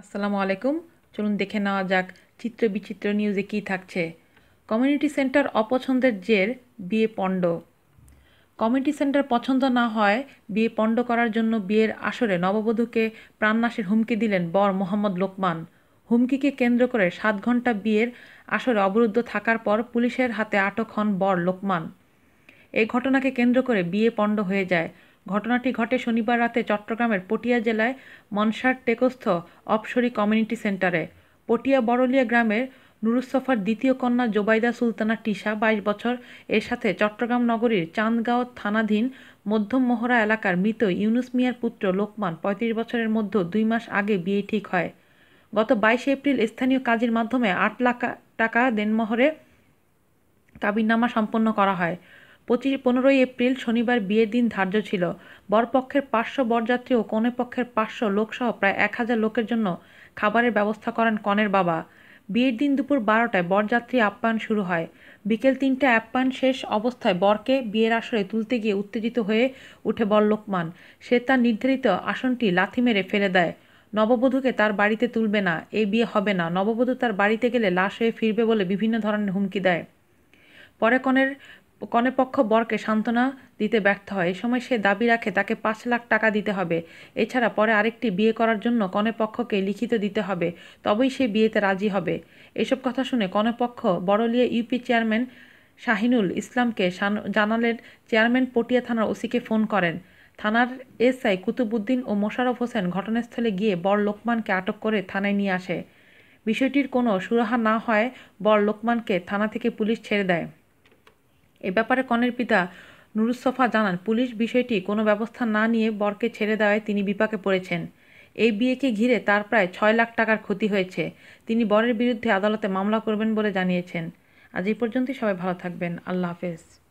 আসসালামু আলাইকুম। চলুন দেখে নেওয়া যাক চিত্র বিচিত্র নিউজে কী থাকছে। কমিউনিটি সেন্টার অপছন্দের জের, বিয়ে পণ্ড। কমিউনিটি সেন্টার পছন্দ না হয়, বিয়ে পণ্ড করার জন্য বিয়ের আসরে নববধূকে প্রাণনাশের হুমকি দিলেন বর মোহাম্মদ লোকমান। হুমকিকে কেন্দ্র করে সাত ঘণ্টা বিয়ের আসরে অবরুদ্ধ থাকার পর পুলিশের হাতে আটক হন বর লোকমান। এই ঘটনাকে কেন্দ্র করে বিয়ে পণ্ড হয়ে যায়। ঘটনাটি ঘটে শনিবার রাতে চট্টগ্রামের পটিয়া জেলায় মনসার টেকস্থ অপসরি কমিউনিটি সেন্টারে। পটিয়া বড়লিয়া গ্রামের নুরুসফার দ্বিতীয় কন্যা জোবাইদা সুলতানা টিসা, বাইশ বছর, এর সাথে চট্টগ্রাম নগরীর চাঁদগাঁও থানাধীন মধ্যম মোহরা এলাকার মৃত ইউনুস মিয়ার পুত্র লোকমান পঁয়ত্রিশ বছরের মধ্যে দুই মাস আগে বিয়ে ঠিক হয়। গত বাইশে এপ্রিল স্থানীয় কাজের মাধ্যমে আট লাখ টাকা দেনমোহরে কাবিননামা সম্পন্ন করা হয়। পঁচিশ, পনেরোই এপ্রিল শনিবার বিয়ের দিন ধার্য ছিল। বরপক্ষের পাঁচশো বরযাত্রী ও কনে পক্ষের পাঁচশো লোকসহ প্রায় এক হাজার লোকের জন্য খাবারের ব্যবস্থা করেন কনের বাবা। বিয়ের দিন দুপুর বারোটায় বরযাত্রী আপ্যায়ন শুরু হয়। বিকেল তিনটে আপ্যায়ন শেষ অবস্থায় বরকে বিয়ের আসরে তুলতে গিয়ে উত্তেজিত হয়ে উঠে বল লোকমান সে তার নির্ধারিত আসনটি লাথি মেরে ফেলে দেয়। নববধূকে তার বাড়িতে তুলবে না এই বিয়ে হবে না। নববধূ তার বাড়িতে গেলে লাশ হয়ে ফিরবে বলে বিভিন্ন ধরনের হুমকি দেয়। পরে কনের কনেপক্ষ বরকে সান্ত্বনা দিতে ব্যর্থ হয়। এ সময় সে দাবি রাখে, তাকে পাঁচ লাখ টাকা দিতে হবে। এছাড়া পরে আরেকটি বিয়ে করার জন্য কনেপক্ষকে লিখিত দিতে হবে, তবেই সে বিয়েতে রাজি হবে। এসব কথা শুনে কনেপক্ষ বড়লিয়া ইউপি চেয়ারম্যান শাহিনুল ইসলামকে জানালেন চেয়ারম্যান পটিয়া থানার ওসিকে ফোন করেন। থানার এসআই কুতুবুদ্দিন ও মোশারফ হোসেন ঘটনাস্থলে গিয়ে বর লোকমানকে আটক করে থানায় নিয়ে আসে। বিষয়টির কোনো সুরাহা না হয় বর লোকমানকে থানা থেকে পুলিশ ছেড়ে দেয়। এ ব্যাপারে কনের পিতা নুরুসফা জানান, পুলিশ বিষয়টি কোনো ব্যবস্থা না নিয়ে বরকে ছেড়ে দেওয়ায় তিনি বিপাকে পড়েছেন। এই বিয়েকে ঘিরে তার প্রায় ছয় লাখ টাকার ক্ষতি হয়েছে। তিনি বরের বিরুদ্ধে আদালতে মামলা করবেন বলে জানিয়েছেন। আজ এই পর্যন্তই। সবাই ভালো থাকবেন। আল্লাহ হাফেজ।